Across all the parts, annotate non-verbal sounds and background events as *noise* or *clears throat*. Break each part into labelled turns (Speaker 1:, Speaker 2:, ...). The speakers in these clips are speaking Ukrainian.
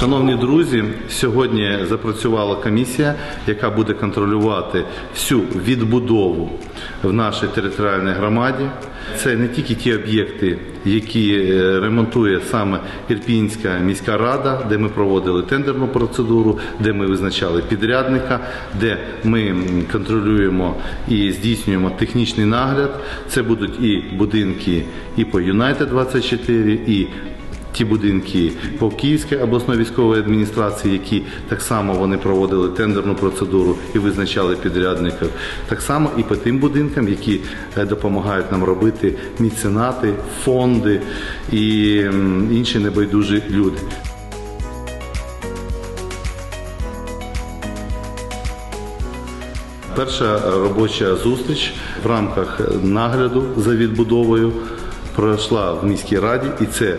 Speaker 1: Шановні друзі, сьогодні запрацювала комісія, яка буде контролювати всю відбудову в нашій територіальній громаді. Це не тільки ті об'єкти, які е, ремонтує саме Ірпінська міська рада, де ми проводили тендерну процедуру, де ми визначали підрядника, де ми контролюємо і здійснюємо технічний нагляд. Це будуть і будинки і по Юнайтед 24, і ті будинки по Київській обласної військової адміністрації, які так само вони проводили тендерну процедуру і визначали підрядників, так само і по тим будинкам, які е, допомагають нам робити міценати, фонди і інші небайдужі люди. Перша робоча зустріч в рамках нагляду за відбудовою пройшла в міській раді, і це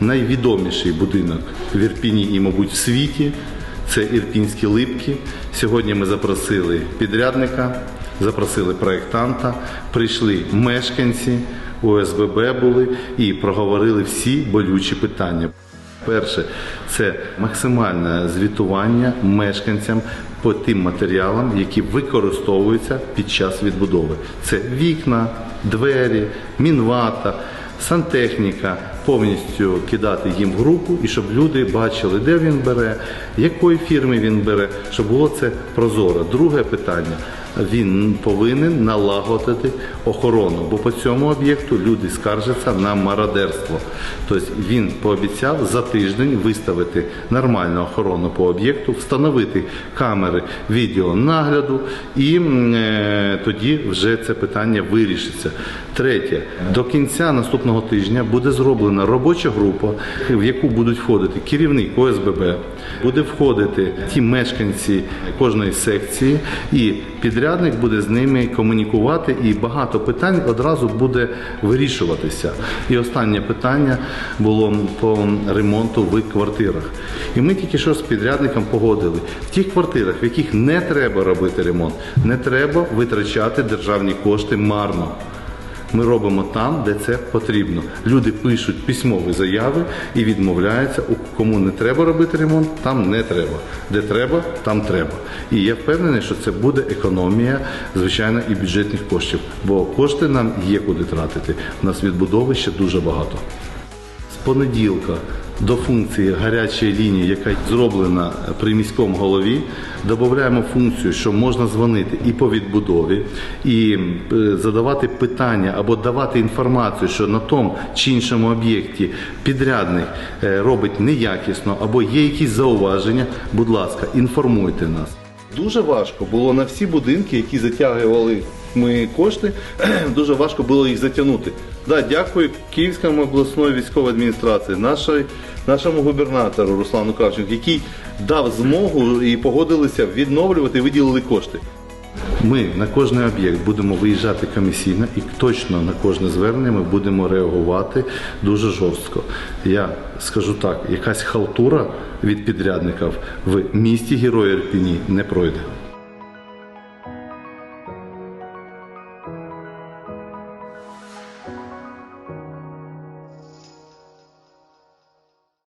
Speaker 1: найвідоміший будинок в Ірпіні і, мабуть, в світі. Це Ірпінські липки. Сьогодні ми запросили підрядника, запросили проєктанта, прийшли мешканці, ОСББ були і проговорили всі болючі питання. Перше це максимальне звітування мешканцям по тим матеріалам, які використовуються під час відбудови. Це вікна, двері, мінвата, сантехніка. Повністю кидати їм в групу і щоб люди бачили, де він бере, якої фірми він бере, щоб було це прозоро. Друге питання. Він повинен налагодити охорону, бо по цьому об'єкту люди скаржаться на мародерство. Тобто він пообіцяв за тиждень виставити нормальну охорону по об'єкту, встановити камери відеонагляду, і е, тоді вже це питання вирішиться. Третє, до кінця наступного тижня буде зроблена робоча група, в яку будуть входити керівник ОСББ, буде входити ті мешканці кожної секції, і підрядник буде з ними комунікувати, і багато питань одразу буде вирішуватися. І останнє питання було по ремонту в квартирах. І ми тільки що з підрядником погодили в тих квартирах, в яких не треба робити ремонт, не треба витрачати державні кошти марно. Ми робимо там, де це потрібно. Люди пишуть письмові заяви і відмовляються. Кому не треба робити ремонт, там не треба. Де треба, там треба. І я впевнений, що це буде економія, звичайно, і бюджетних коштів. Бо кошти нам є куди тратити. У нас відбудови ще дуже багато. З понеділка до функції гарячої лінії, яка зроблена при міському голові, додаємо функцію, що можна дзвонити і по відбудові, і е, задавати питання або давати інформацію, що на тому чи іншому об'єкті підрядник е, робить неякісно або є якісь зауваження. Будь ласка, інформуйте нас. Дуже важко було на всі будинки, які затягували ми кошти, *clears throat* дуже важко було їх затягнути. Да, дякую Київському обласної військової адміністрації, нашій, нашому губернатору Руслану Кравченку, який дав змогу і погодилися відновлювати виділили кошти. Ми на кожний об'єкт будемо виїжджати комісійно і точно на кожне звернення ми будемо реагувати дуже жорстко. Я скажу так, якась халтура від підрядників в місті Герої Ірпіні не пройде.